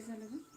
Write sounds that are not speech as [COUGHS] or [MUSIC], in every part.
काय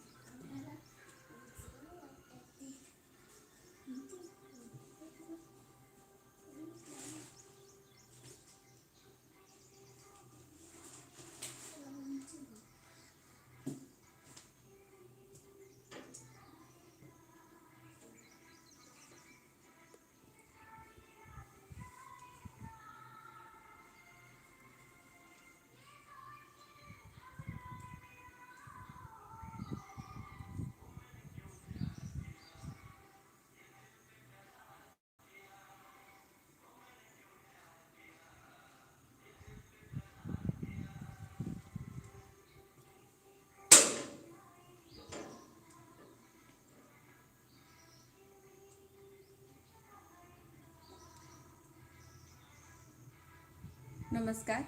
नमस्कार.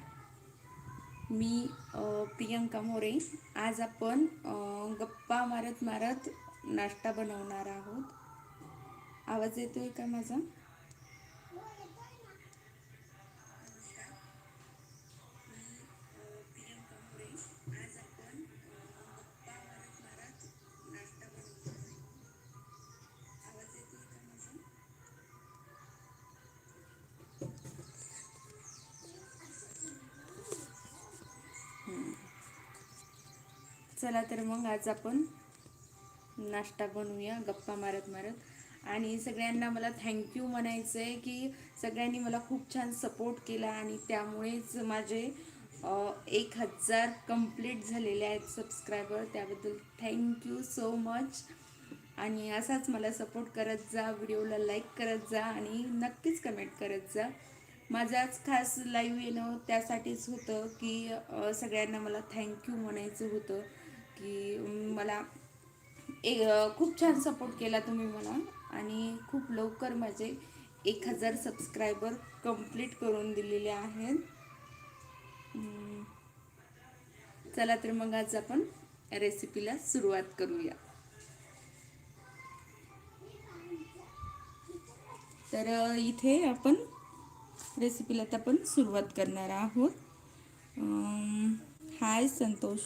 मी प्रियंका मोरे. आज आपण गप्पा मारत मारत नाश्ता बनवणार आहोत. आवाज येतोय का माझा? चला तर मग आज आपण नाश्ता बनवूया गप्पा मारत मारत. आणि सगळ्यांना मला थँक्यू म्हणायचं आहे की सगळ्यांनी मला खूप छान सपोर्ट केला आणि त्यामुळेच माझे एक हजार कंप्लीट झालेले आहेत सबस्क्रायबर त्याबद्दल थँक्यू सो मच आणि असाच मला सपोर्ट करत जा व्हिडिओला लाईक करत जा आणि नक्कीच कमेंट करत जा. माझाच आज खास लाईव्ह येणं त्यासाठीच होतं की सगळ्यांना मला थँक्यू म्हणायचं होतं. की मला एक खूप छान सपोर्ट केला तुम्ही मला आणि खूप लवकर माझे एक हजार सबस्क्रायबर कंप्लीट करून दिलेले आहेत. चला तर मग आज आपण रेसिपीला सुरुवात करूया. तर इथे आपण रेसिपीला तर आपण सुरुवात करणार आहोत. हाय संतोष.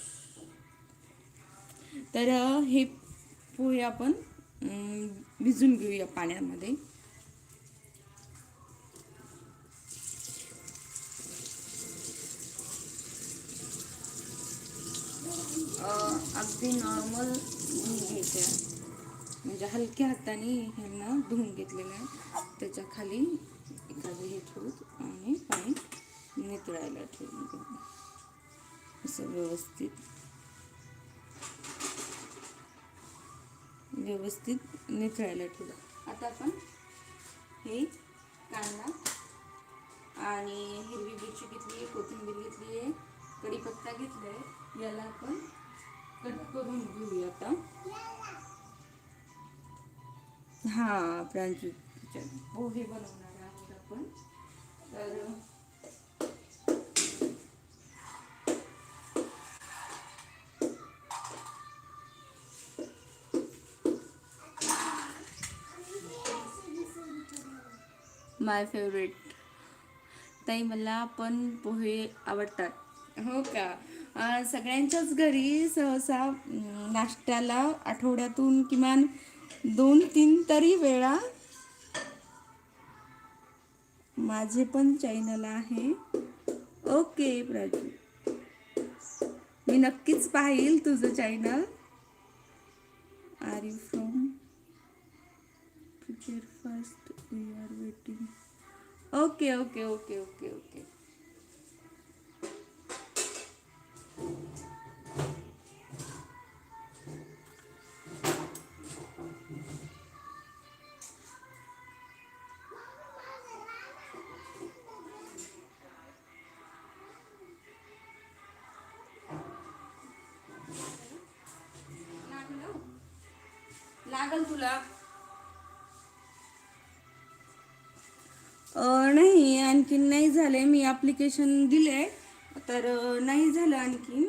तर हे पोहे आपण भिजून घेऊया पाण्यामध्ये. अगदी नॉर्मल धुवून घ्यायचे म्हणजे हलक्या हाताने ह्यांना धुवून घेतलेलं आहे. त्याच्याखाली एखादं हे ठेवून आणि पाणी नितळायला ठेवून असं व्यवस्थित. व्यवस्थित निथळायला ठेवलं. आता आपण हे कांदा आणि हिरवी मिरची घेतली आहे कोथिंबीर घेतली आहे कढीपत्ता घेतला आहे याला आपण कट करून घेऊया आता. हा प्रांजू पोहे हो, बनवणार आहोत आपण. तर माय फेवरेट ताई मला पण पोहे आवडतात. हो का? सगळ्यांच्याच घरी सहसा नाश्त्याला आठवड्यातून किमान दोन तीन तरी वेळा माझे पण चॅनल आहे. ओके प्राजू. मी नक्कीच पाहिल तुझं channel are you from prepare first we are waiting okay okay okay okay okay लागल तुला आणखीन नाही झाले मी ॲप्लिकेशन दिले तर नाही झालं आणखीन.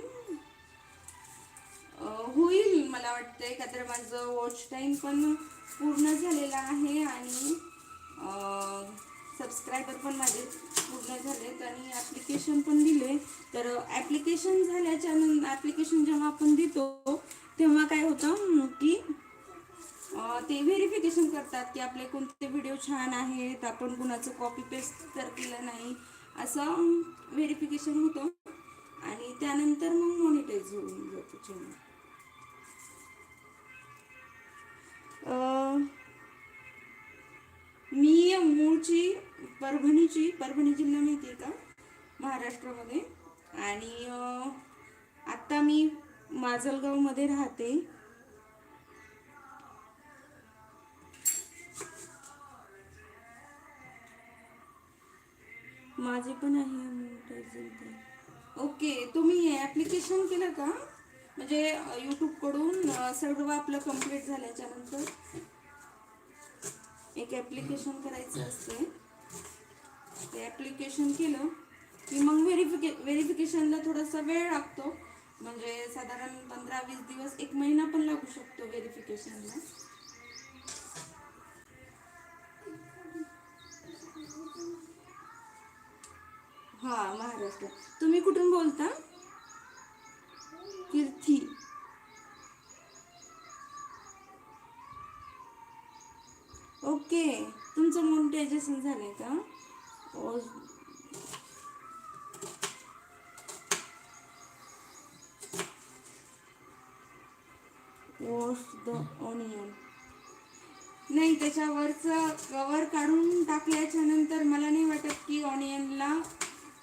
होईल मला वाटतंय. का तर माझं वॉच टाईम पण पूर्ण झालेला आहे आणि सबस्क्रायबर पण माझे पूर्ण झालेत आणि ॲप्लिकेशन पण दिले. तर ॲप्लिकेशन झाल्याच्या ॲप्लिकेशन जेव्हा आपण देतो तेव्हा काय होतं की ते व्हेरिफिकेशन करतात की आपले कोणते व्हिडिओ छान आहेत आपण कुणाचं कॉपी पेस्ट तर केलं नाही असं व्हेरिफिकेशन होतं. आणि त्यानंतर मग मॉनिटाईज होऊन जातो चॅनल मी मूळची परभणीची परभणी जिल्हा माहिती आहे का? महाराष्ट्रामध्ये. आणि आत्ता मी माजलगावमध्ये राहते. माझे पण आहे ओके तुम्ही ॲप्लिकेशन केलं का? म्हणजे यूट्यूबकडून सर्व आपलं कंप्लीट झाल्याच्यानंतर? एक ॲप्लिकेशन करायचं असते ते ॲप्लिकेशन केलं की मग व्हेरिफिके व्हेरिफिकेशनला थोडासा वेळ लागतो. म्हणजे साधारण पंधरा वीस दिवस एक महिना पण लागू शकतो व्हेरिफिकेशनला हा महाराष्ट्र. तुम्ही कुठून बोलता? कीर्ती. ओके. तुमचं मोनिटायझेशन झालंय का? Oh, wash the onion. नाही त्याच्यावरचं कवर काढून टाकल्याच्या नंतर मला नाही वाटत की ऑनियनला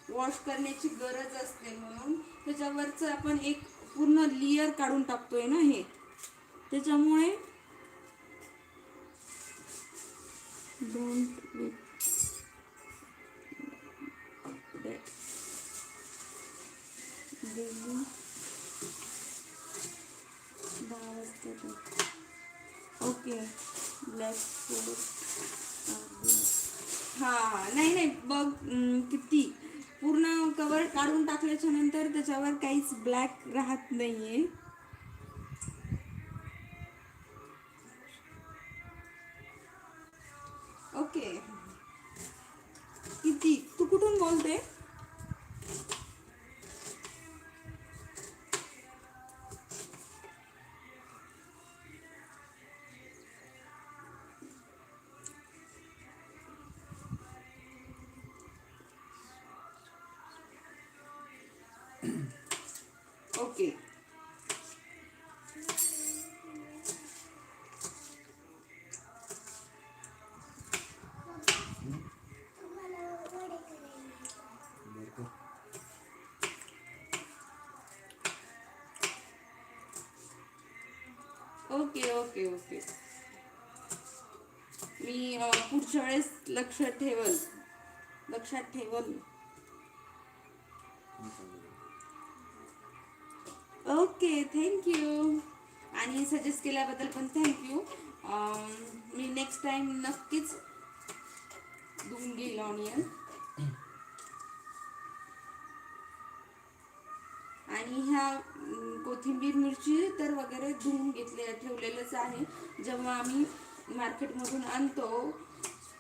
वॉश करण्याची गरज असते म्हणून. त्याच्यावरचं आपण एक पूर्ण लिअर काढून टाकतोय ना हे. त्याच्यामुळे ओके ब्लॅक हा हा. नाही नाही. बघ किती? पूर्ण कवर काढून टाकल्याच्या नंतर त्याच्यावर काहीच ब्लॅक राहत नाहीये. ओके. Okay okay okay. मी पुढच्या वेळेस लक्षात ठेवल. लक्षात ठेवल. ओके थँक्यू आणि सजेस्ट केल्याबद्दल पण थँक्यू um, मी नेक्स्ट टाइम नक्कीच धुवून घेईल ऑनियन आणि ह्या कोथिंबीर मिरची तर वगैरे धुवून घेतले ठेवलेलंच आहे. जेव्हा आम्ही मार्केटमधून आणतो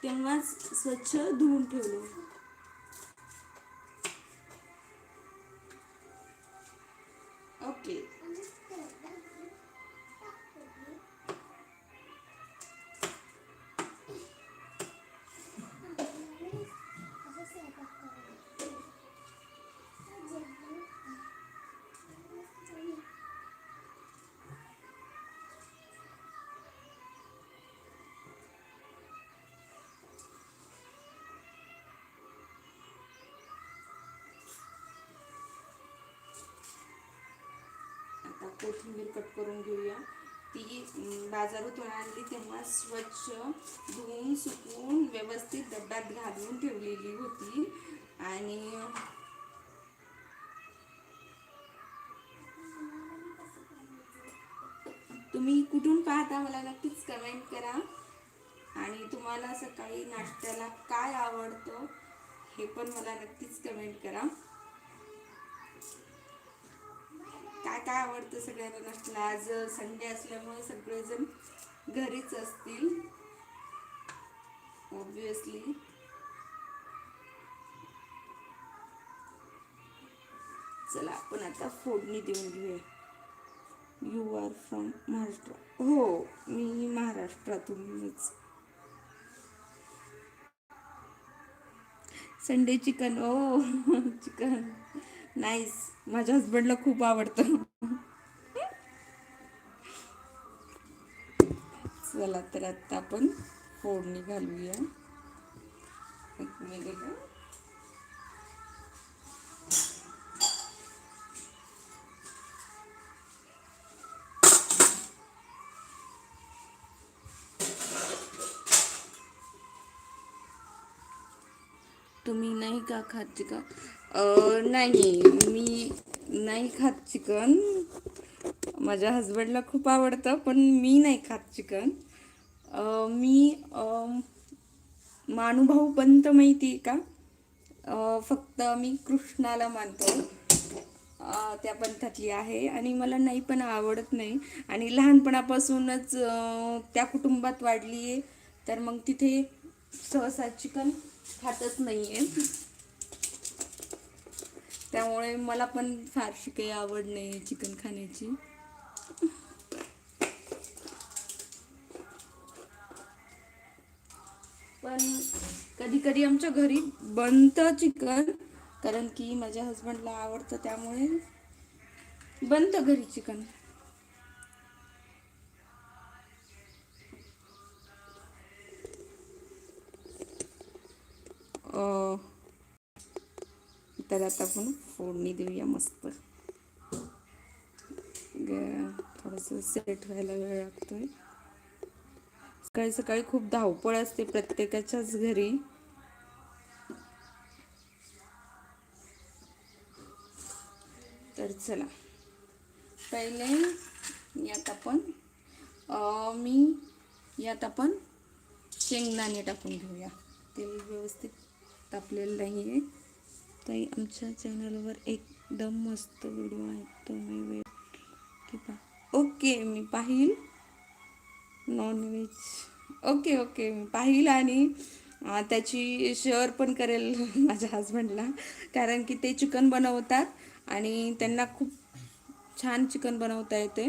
तेव्हाच स्वच्छ धुवून ठेवलो. कोथिंबीर कट करून घेऊया. ती बाजारातून आणली तेव्हा स्वच्छ धुवून सुकवून व्यवस्थित डब्यात घालून ठेवलेली होती. आणि तुम्ही कुठून पाहता मला नक्कीच कमेंट करा. आणि तुम्हाला सकाळी नाश्त्याला काय आवडतं हे पण मला नक्कीच कमेंट करा. काय काय आवडतं सगळ्यांना? नाश्त्याला आज संडे असल्यामुळे सगळेजण घरीच असतील. ऑब्विसली चला आपण आता फोडणी देऊन घेऊया. यू आर फ्रॉम महाराष्ट्र हो मी महाराष्ट्रातूनच संडे चिकन ओ [LAUGHS] चिकन. नाईस माझ्या हस्बंडला खूप आवडतं. चला तर आता आपण फोडणी घालूया. एक का खात चिकन? नाही मी नाही खात चिकन. माझ्या हजबंडला खूप आवडतं पण मी नाही खात चिकन. मी मानुभाऊ पंत माहिती आहे का फक्त मी कृष्णाला मानतो. त्या पंथातली आहे आणि मला नाही पण आवडत नाही. आणि लहानपणापासूनच त्या कुटुंबात वाढली आहे तर मग तिथे सहसा चिकन खातच नाही आहे त्यामुळे मला पण फारशी काही आवड नाही चिकन खाण्याची. पण कधी कधी आमच्या घरी बनतं चिकन कारण की माझ्या हस्बंडला आवडतं त्यामुळे बनतं घरी चिकन. तर आता आपण फोडणी देऊया मस्त. ग- थोडंसं सेट व्हायला वेळ लागतोय. सकाळी सकाळी खूप धावपळ असते प्रत्येकाच्याच घरी. तर चला. पहिले यात आपण मी यात आपण शेंगदाणे टाकून घेऊया. तेल व्यवस्थित तापलेलं नाही आहे ताई आमच्या चॅनलवर एकदम मस्त व्हिडिओ आहेत तुम्ही वेळ की पा ओके मी पाहिल. नॉनव्हेज ओके ओके मी पाहिल आणि त्याची शेअर पण करेल [LAUGHS] माझ्या हस्बंडला कारण की ते चिकन बनवतात आणि त्यांना खूप छान चिकन बनवता येते.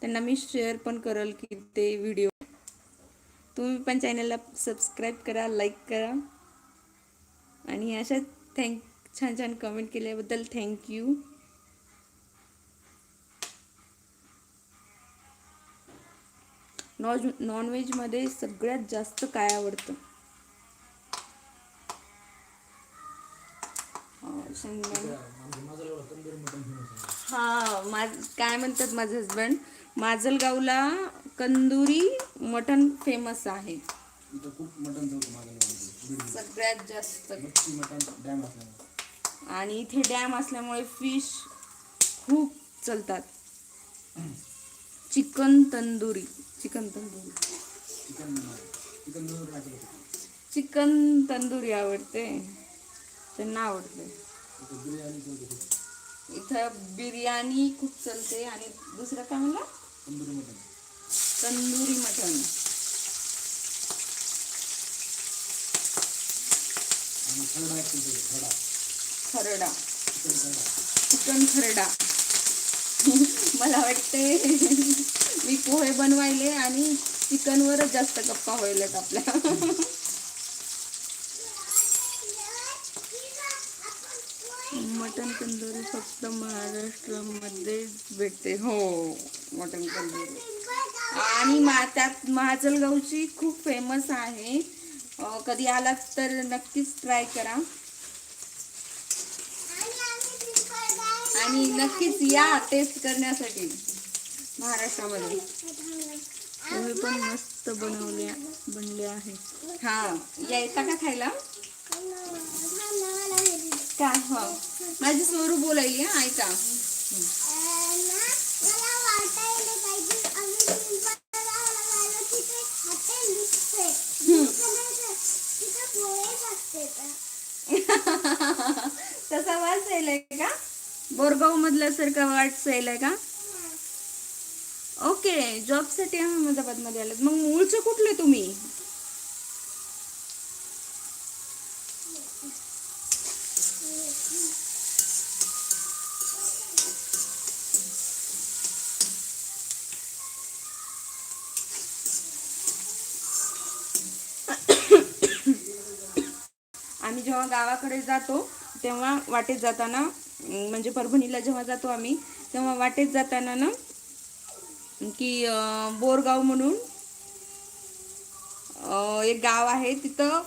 त्यांना मी शेअर पण करेल की ते व्हिडिओ तुम्ही पण चॅनलला सबस्क्राईब करा लाईक करा. आणि अशा थँक छान छान कमेंट केल्याबद्दल थँक्यू नॉज नॉनव्हेजमध्ये सगळ्यात जास्त काय आवडतं? हा माझ काय म्हणतात माझे हजबंड माजलगावला कंदुरी मटन फेमस आहे. खूप मटण सगळ्यात जास्त. डॅम आणि इथे डॅम असल्यामुळे फिश खूप चलतात. Chicken tandoori. Chicken tandoori. Chicken tandoori. आवडते. त्यांना आवडते. इथं बिर्याणी चौक खूप इथं बिर्याणी खूप चलते आणि दुसरं काय म्हणलं? तंदुरी मटण तंदुरी मटन आणि खरडा. एक खरडा खरडा चिकन खरडा. चिकन खरडा मला वाटते मी पोहे बनवायले आणि चिकनवरच जास्त गप्पा व्हायल्यात आपल्या. मटन तंदुरी फक्त महाराष्ट्रामध्येच भेटते. हो मटन तंदुरी. आणि मा त्यात महाजलगावची खूप फेमस आहे. कधी आलात तर नक्कीच ट्राय करा. आणि नक्कीच या टेस्ट करण्यासाठी महाराष्ट्रामध्ये. पोहे पण मस्त बनवले बनले आहे हा यायचा का खायला? का हो. माझी स्वरू बोलायली हा ऐका. गावाला सेल का? बोरगाव मधल्यासारखा वाट सैल आहे का? ओके जॉबसाठी अहमदाबादमध्ये आलात मग मूळच कुठलं तुम्ही? [COUGHS] आम्ही जेव्हा गावाकडे जातो तेव्हा वाटेत जाताना म्हणजे परभणीला जेव्हा जातो आम्ही तेव्हा वाटेत जाताना ना की बोरगाव म्हणून एक गाव आहे तिथं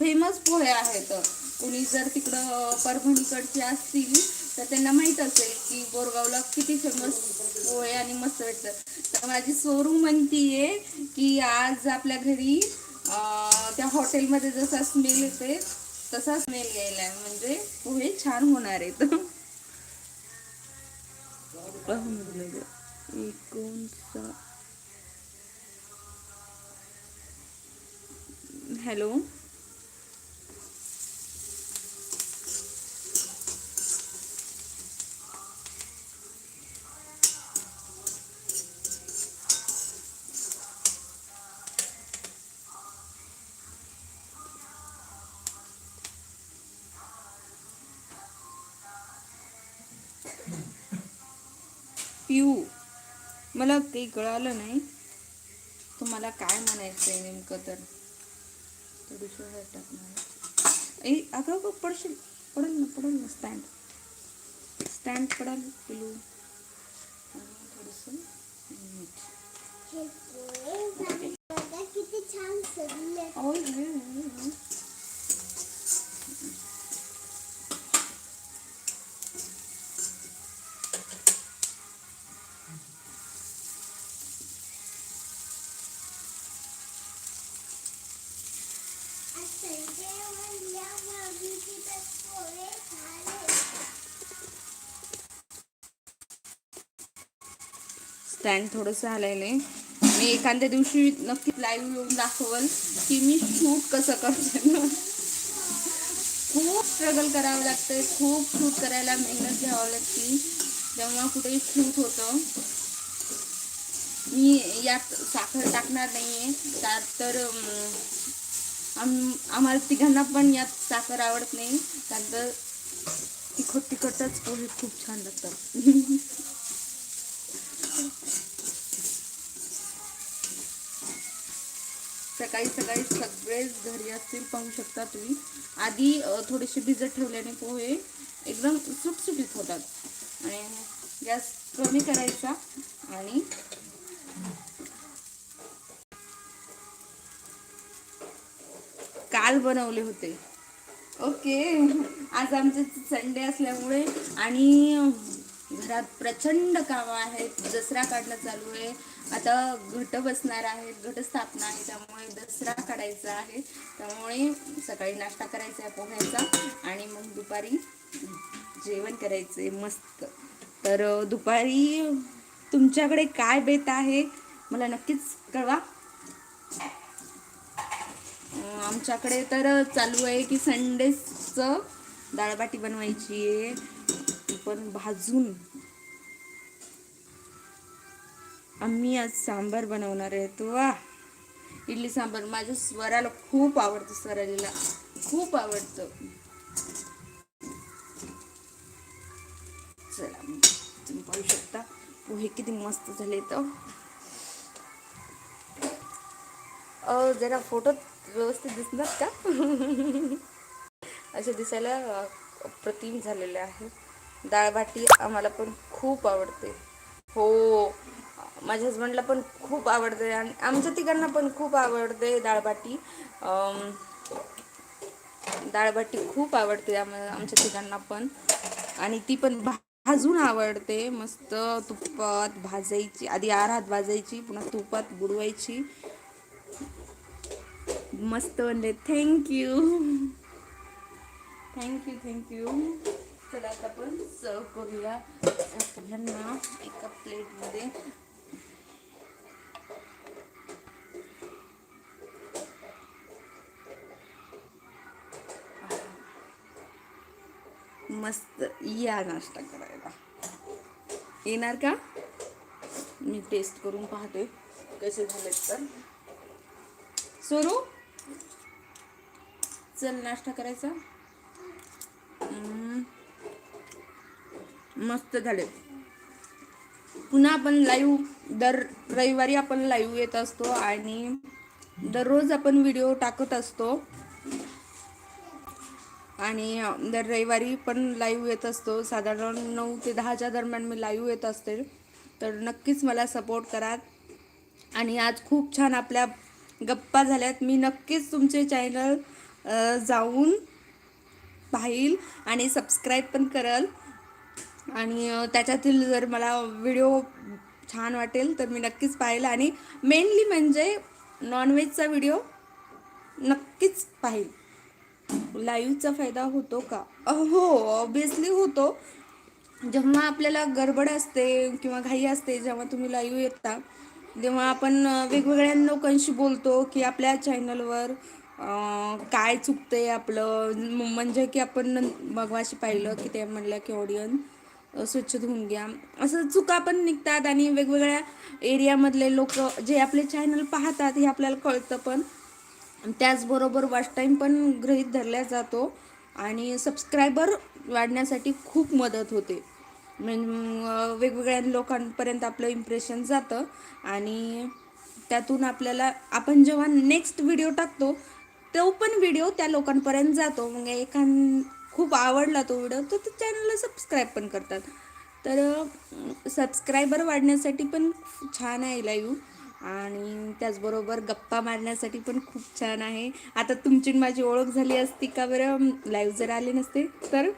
फेमस पोहे आहेत. कोणी जर तिकडं परभणीकडचे असतील तर त्यांना माहीत असेल की बोरगावला किती फेमस पोहे आणि मस्त भेटतं तर माझी सोरू म्हणतीये की आज आपल्या घरी त्या हॉटेलमध्ये जसा स्मेल येते तसा स्मेल पोहे छान होणार आहेत. तो हॅलो? पिऊ मला काही कळालं नाही. तुम्हाला काय म्हणायचं आहे नेमकं तर? हळद टाकणार ए अगं अगं पडशील. पडेल ना पडेल ना स्टँड स्टँड पडेल पिलू. थोडंसं स्टँड थोडंसं हलायले मी एखाद्या दिवशी नक्की लाईव्ह येऊन दाखवल की मी शूट कसं करते ना. खूप स्ट्रगल करावं लागतंय. खूप शूट करायला मेहनत घ्यावं लागते. तेव्हा कुठे शूट होतं. मी यात साखर टाकणार नाहीये. त्यात तर आम आम्हाला तिघांना पण यात साखर आवडत नाही. त्यानंतर तिखट तिखटच पोहे खूप छान लागतात. [LAUGHS] सकाळी सकाळी सगळेच घरी असतील पाहू शकता तुम्ही. आधी थोडेसे भिजत ठेवल्याने पोहे एकदम सुटसुटीत होतात. आणि गॅस कमी करायचा आणि काल बनवले होते. ओके. आज आमचे संडे असल्यामुळे आणि घरात प्रचंड कामं आहेत. दसरा काढणं चालू आहे. आता घट बसणार आहेत घटस्थापना आहे त्यामुळे दसरा काढायचा आहे. त्यामुळे सकाळी नाश्ता करायचा आहे पोह्याचा आणि मग दुपारी जेवण करायचं आहे मस्त. तर दुपारी तुमच्याकडे काय बेत आहे? मला नक्कीच कळवा. आमच्याकडे तर चालू आहे की संडेचं डाळबाटी बनवायची आहे. पण भाजून आम्ही आज सांबार बनवणार आहे तो वा इडली सांबार माझ्या स्वराला खूप आवडतं स्वरालीला खूप आवडतं. चला तुम्ही पाहू शकता. पोहे किती मस्त झाले तर हो. जरा फोटो व्यवस्थित दिसणार का? असे दिसायला प्रतिम झालेले आहे. डाळबाटी आम्हाला पण खूप आवडते. हो. माझ्या हजबंडला पण खूप आवडते आणि आमच्या तिघांना पण खूप आवडते डाळबाटी. दाळबाटी डाळबाटी खूप आवडते आमच्या तिघांना पण. आणि ती पण भा- भाजून आवडते. मस्त तुपात भाजायची आधी आरात भाजायची पुन्हा तुपात बुडवायची. मस्त म्हणले थँक्यू थँक्यू थँक्यू चला आता आपण सर्व करूया. सगळ्यांना एका प्लेटमध्ये मस्त या नाश्ता करायला. येणार का? मी टेस्ट करून पाहते कसे झालेत तर. सोरू चल नाश्ता करायचा. मस्त झाले. पुन्हा आपण लाईव्ह दर रविवारी आपण लाईव्ह येत असतो आणि दररोज आपण व्हिडिओ टाकत असतो. आणि दर रविवारी पण लाईव्ह येत असतो. साधारण नऊ ते दहाच्या दरम्यान मी लाईव्ह येत असते. तर नक्कीच मला सपोर्ट करा. आणि आज खूप छान आपल्या गप्पा झाल्यात. मी नक्कीच तुमचे चॅनल जाऊन पाहील आणि सबस्क्राईब पण करल. आणि त्याच्यातील जर मला व्हिडिओ छान वाटेल तर मी नक्कीच पाहिल. आणि मेनली म्हणजे नॉनव्हेजचा व्हिडिओ नक्कीच पाहिल. लाईव्हचा फायदा होतो का? हो ऑब्विसली होतो. जेव्हा आपल्याला गडबड असते किंवा घाई असते जेव्हा तुम्ही लाईव्ह येता तेव्हा आपण वेगवेगळ्या लोकांशी बोलतो की आपल्या चॅनलवर काय चुकतंय आपलं. म्हणजे की आपण मगवाशी पाहिलं की ते म्हणलं की ऑडियन्स स्वच्छ धुवून घ्या. असं चुका पण निघतात आणि वेगवेगळ्या एरियामधले लोक जे आपले चॅनल पाहतात हे आपल्याला कळतं पण. त्याचबरोबर वॉच टाईम पण गृहीत धरला जातो आणि सबस्क्रायबर वाढण्यासाठी खूप मदत होते. म्हणजे वेगवेगळ्या लोकांपर्यंत आपलं इम्प्रेशन जातं आणि त्यातून आपल्याला आपण जेव्हा नेक्स्ट व्हिडिओ टाकतो तो पण व्हिडिओ त्या लोकांपर्यंत जातो. मग एखाद खूप आवडला तो व्हिडिओ तर ते चॅनलला सबस्क्राईब पण करतात. तर सबस्क्रायबर वाढण्यासाठी पण छान आहे लाईव्ह आणि त्याचबरोबर गप्पा मारण्यासाठी पण खूप छान आहे. आता तुमची माझी ओळख झाली असती का बरं? लाईव्ह जर आले नसते तर?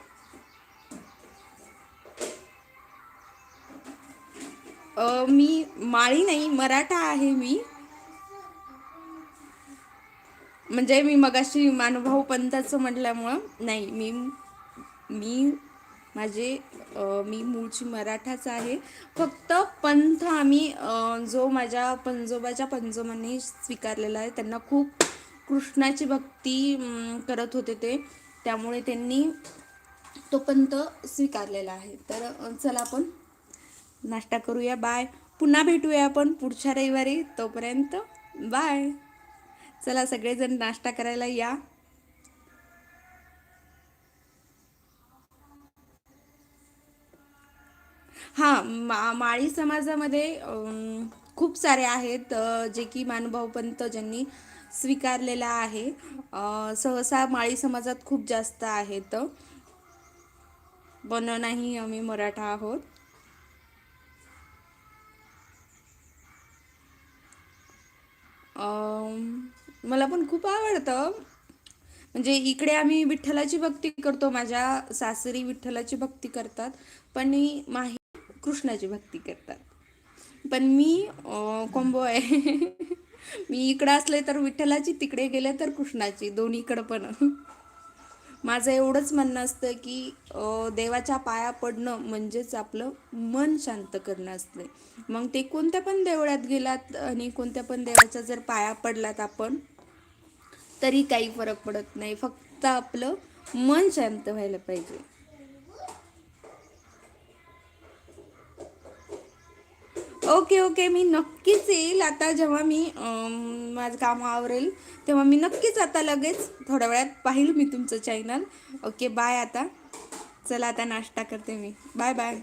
मी माळी नाही मराठा आहे मी. म्हणजे मी मगाशी मानुभाऊ पंताचं म्हटल्यामुळं नाही मी मी माझे मी मूळची मराठाच आहे. फक्त पंथ आम्ही जो माझ्या पंजोबाच्या पंजोबांनी स्वीकारलेला आहे त्यांना खूप कृष्णाची भक्ती करत होते ते. त्यामुळे त्यांनी तो पंथ स्वीकारलेला आहे. तर चला आपण नाश्ता करूया. बाय. पुन्हा भेटूया आपण पुढच्या रविवारी. तोपर्यंत बाय. चला सगळेजण नाश्ता करायला या. हां मा माळी समाजामध्ये खूप सारे आहेत जे की मानुभाव पंत ज्यांनी स्वीकारलेला आहे. सहसा माळी समाजात खूप जास्त आहेत. पण नाही आम्ही मराठा आहोत. मला पण खूप आवडतं. म्हणजे इकडे आम्ही विठ्ठलाची भक्ती करतो माझ्या सासरी विठ्ठलाची भक्ती करतात. पण माही कृष्णाची भक्ती करतात. पण मी कॉम्बो आहे. मी इकडं असले तर विठ्ठलाची तिकडे गेले तर कृष्णाची दोन्हीकडं पण. माझं एवढंच म्हणणं असतं की देवाच्या पाया पडणं म्हणजेच आपलं मन शांत करणं असतं. मग ते कोणत्या पण देवळात गेलात आणि कोणत्या पण देवाच्या जर पाया पडलात आपण तरी काही फरक पडत नाही. फक्त आपलं मन शांत व्हायला पाहिजे. Okay okay. मी नक्कीच येईल. आता जेव्हा मी माझं काम आवरेल तेव्हा मी नक्कीच आता लगेच थोड्या वेळात पाहिल मी तुमचं चॅनल ओके बाय आता. चला आता नाश्ता करते मी. बाय बाय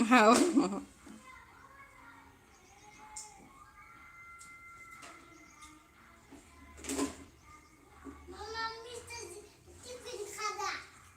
हो. हो, हो.